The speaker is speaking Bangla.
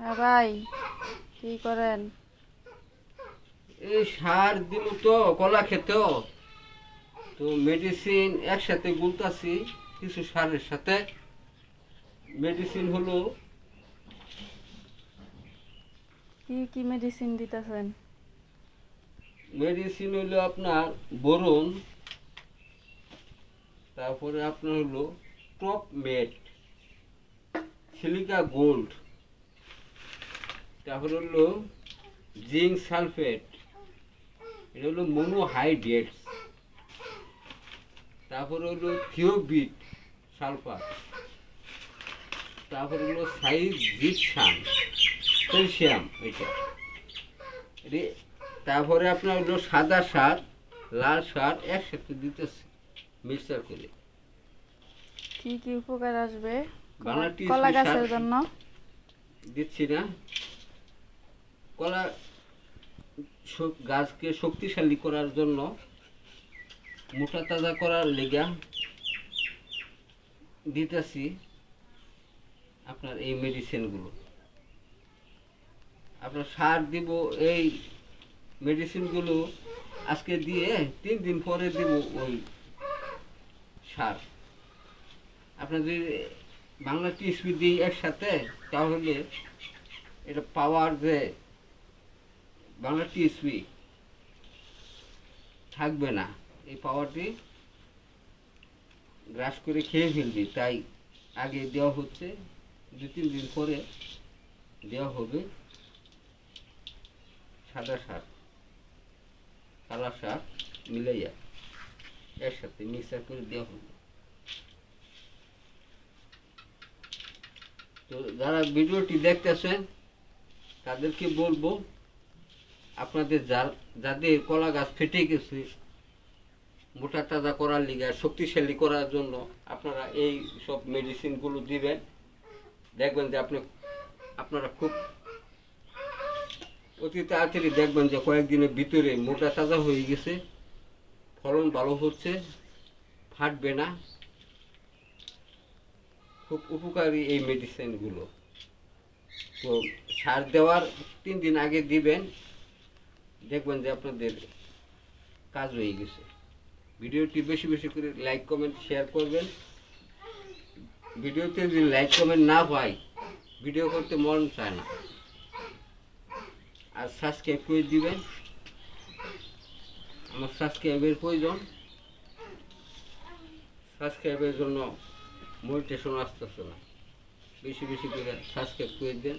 হ্যাঁ ভাই কি করেন? এই সার দিল তো কলা খেতেও তো মেডিসিন একসাথে গুলতাছি কিছু সারের সাথে। মেডিসিন হলো কি কি মেডিসিন দিতেছেন? মেডিসিন হলো আপনার বোরন তারপরে আপনার হলো টপ মেট সিলিকা গোল্ড তারপরে হলো জিঙ্ক সালফেট এটা হলো মনোহাইড্রেট তারপরে হলো থিওবিট সালফার। তারপরে হলো সাইজ জিপসাম ক্যালসিয়াম এটা। তারপরে আপনার হলো সাদা সার লাল সার একসাথে দিতেছে মিক্সার করে। কি কি উপকার আসবে? কলা গাছের জন্য। দিচ্ছি না। কলা গাছকে শক্তিশালী করার জন্য মোটা তাজা করার লেগা দিতেছি আপনার এই মেডিসিনগুলো আপনার সার দিব, এই মেডিসিনগুলো আজকে দিয়ে তিন দিন পরে দিব ওই সার। আপনার যদি বাংলা টিএসপি দিই একসাথে, তাহলে এটা পাওয়ার যে বাংলা টিএসপি থাকবে না। এই পাওয়ারটি গ্রাস করে খেয়ে ফেলবি। তাই আগে দেওয়া হচ্ছে। দু তিন দিন পরে দেওয়া হবে। সাদা সার। কালা সার মিলাইয়া একসাথে মিক্সার করে দেওয়া হবে। তো যারা ভিডিওটি দেখতেছেন, তাদেরকে বলব আপনাদের যার যাদের কলা গাছ ফেটে গেছে, মোটা তাজা করার লিগে শক্তিশালী করার জন্য আপনারা এই সব মেডিসিনগুলো দিবেন। দেখবেন যে আপনি, আপনারা খুব অতি তাড়াতাড়ি দেখবেন যে কয়েকদিনের ভিতরে মোটা তাজা হয়ে গেছে, ফলন ভালো হচ্ছে, ফাটবে না। খুব উপকারী এই মেডিসিনগুলো তো সার দেওয়ার তিন দিন আগে দিবেন দেখবেন যে আপনাদের কাজ হয়ে গেছে। ভিডিওটি বেশি বেশি করে লাইক কমেন্ট শেয়ার করবেন। ভিডিওতে যদি লাইক কমেন্ট না হয় ভিডিও করতে মন চায় না। আর সাবস্ক্রাইব করে দিবেন। আমার সাবস্ক্রাইবের প্রয়োজন। সাবস্ক্রাইবের জন্য মোটিভেশন আসতেছে না। বেশি বেশি করে সাবস্ক্রাইব করে দেন।